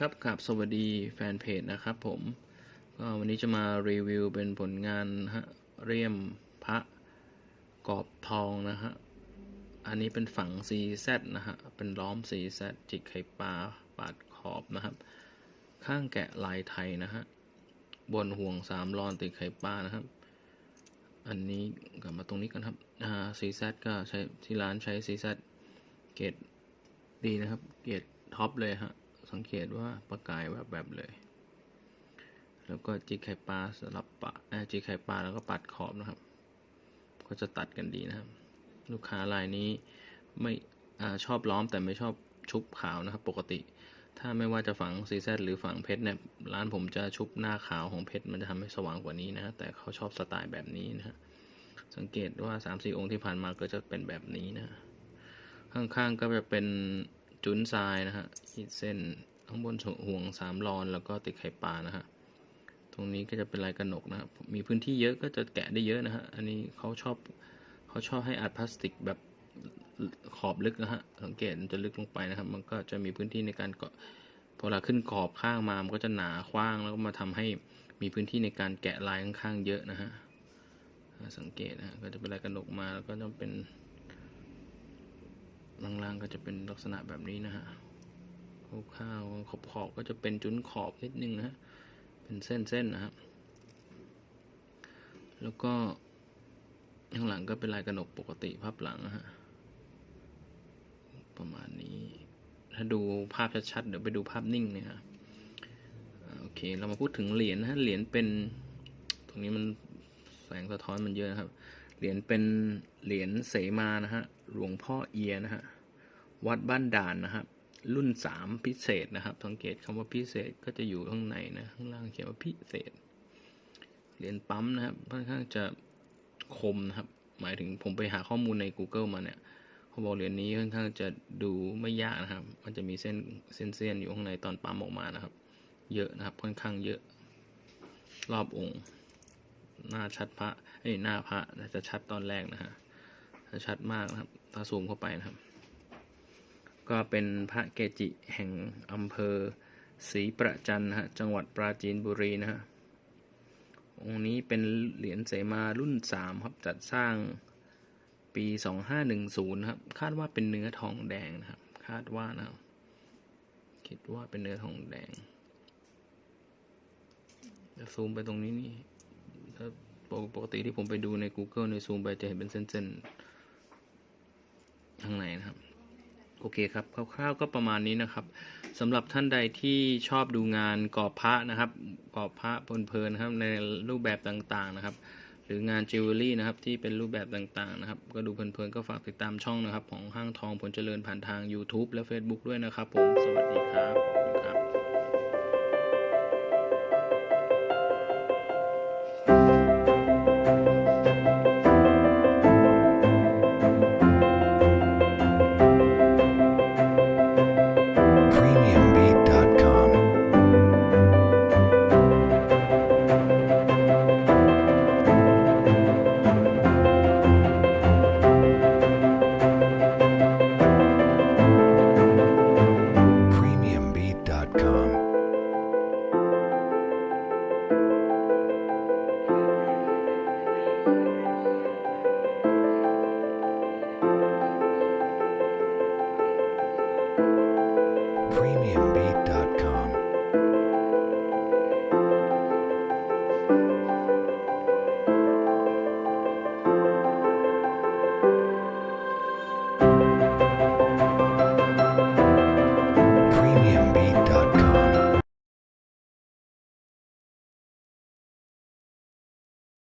ครับครับสวัสดีแฟนเพจนะครับผม ก็วันนี้จะมารีวิวเป็นผลงานฮะเรียมพระกรอบทองนะฮะ อันนี้เป็นฝัง CZ นะฮะ เป็นล้อม CZ จิกไข่ปลาปาดขอบนะครับ ข้างแกะลายไทยนะฮะ บนห่วงสามรอนติดไข่ปลานะครับ อันนี้กลับมาตรงนี้กันครับ อ่า CZ ก็ใช้ที่ร้านใช้ CZ เกรดดีนะครับ เกรดท็อปเลยฮะ สังเกตว่าประกายแบบแบบเลย แล้วก็จิกไข่ปลาสลับปะเอ่อจิกไข่ปลาแล้วก็ปัดขอบนะครับ ก็จะตัดกันดีนะครับ ลูกค้ารายนี้ไม่อชอบล้อมแต่ไม่ชอบชุบขาวนะครับ ปกติ ถ้าไม่ว่าจะฝังซีซหรือฝังเพชรเนี่ยร้านผมจะชุบหน้าขาวของเพชรมันจะทำให้สว่างกว่านี้นะ แต่เขาชอบสไตล์แบบนี้นะฮะสังเกตว่า3ามสี่องค์ที่ผ่านมาก็จะเป็นแบบนี้นะ ข้างๆก็จะเป็น จุนทรายนะฮะขีดเส้นข้างบนห่วงสามรอนแล้วก็ติดไข่ปลานะฮะตรงนี้ก็จะเป็นลายกระหนกนะครับมีพื้นที่เยอะก็จะแกะได้เยอะนะฮะอันนี้เขาชอบเขาชอบให้อัดพลาสติกแบบขอบลึกนะฮะสังเกตมันจะลึกลงไปนะครับ มันก็จะมีพื้นที่ในการเกาะพอเราขึ้นขอบข้างมามันก็จะหนากว้างแล้วก็มาทำให้มีพื้นที่ในการแกะลายข้างๆเยอะนะฮะสังเกตนะฮะก็จะเป็นลายกระหนกมาแล้วก็จะเป็น ล่างๆก็จะเป็นลักษณะแบบนี้นะฮะข้าวๆขอบๆก็จะเป็นจุนขอบนิดนึงนะฮะเป็นเส้นๆนะครับ แล้วก็ข้างหลังก็เป็นลายกระหนกปกติภาพหลังนะฮะ ประมาณนี้ ถ้าดูภาพชัดๆ เดี๋ยวไปดูภาพนิ่งเนี่ยครับอ่าโอเค เรามาพูดถึงเหรียญนะฮะ เหรียญเป็น ตรงนี้มันแสงสะท้อนมันเยอะนะครับ เหรียญเป็นเหรียญเสมานะฮะ หลวงพ่อเอียนะฮะ วัดบ้านด่านนะครับ รุ่นสามพิเศษนะครับสังเกตคำว่าพิเศษก็จะอยู่ข้างในนะข้างล่างเขียนว่าพิเศษเหรียญปั๊มนะครับค่อนข้างจะคมนะครับ หมายถึงผมไปหาข้อมูลใน Google มาเนี่ยเขาบอกเหรียญนี้ค่อนข้างจะดูไม่ยากนะครับ มันจะมีเส้นเส้นเส้นอยู่ข้างในตอนปั๊มออกมานะครับ เยอะนะครับค่อนข้างเยอะ รอบองค์ หน้าชัดพระเอ้ยหน้าพระจะชัดตอนแรกนะฮะจะชัดมากนะครับ ถ้าซูมเข้าไปนะครับ ก็เป็นพระเกจิแห่งอำเภอศรีประจันนะฮะจังหวัดปราจีนบุรีนะฮะองค์นี้เป็นเหรียญเสมารุ่นสามครับจัดสร้างปีสองห้าหนึ่งศูนย์ครับ คาดว่าเป็นเนื้อทองแดงนะครับ คาดว่านะครับคิดว่าเป็นเนื้อทองแดงจะซูมไปตรงนี้นี่ถ้าปกติที่ผมไปดูใน Google ในซูมไปจะเห็นเป็นเส้นๆข้างในนะครับ โอเคครับคร่าวๆก็ประมาณนี้นะครับสำหรับท่านใดที่ชอบดูงานกรอบพระนะครับกรอบพระเพลินๆนะครับในรูปแบบต่างๆนะครับ หรืองานจิวเวลรี่นะครับที่เป็นรูปแบบต่างๆนะครับ ก็ดูเพลินๆก็ฝากติดตามช่องนะครับ ของห้างทองผลเจริญผ่านทาง YouTube และ Facebook ด้วยนะครับ ผมสวัสดีครับขอบคุณครับ airbnb.com.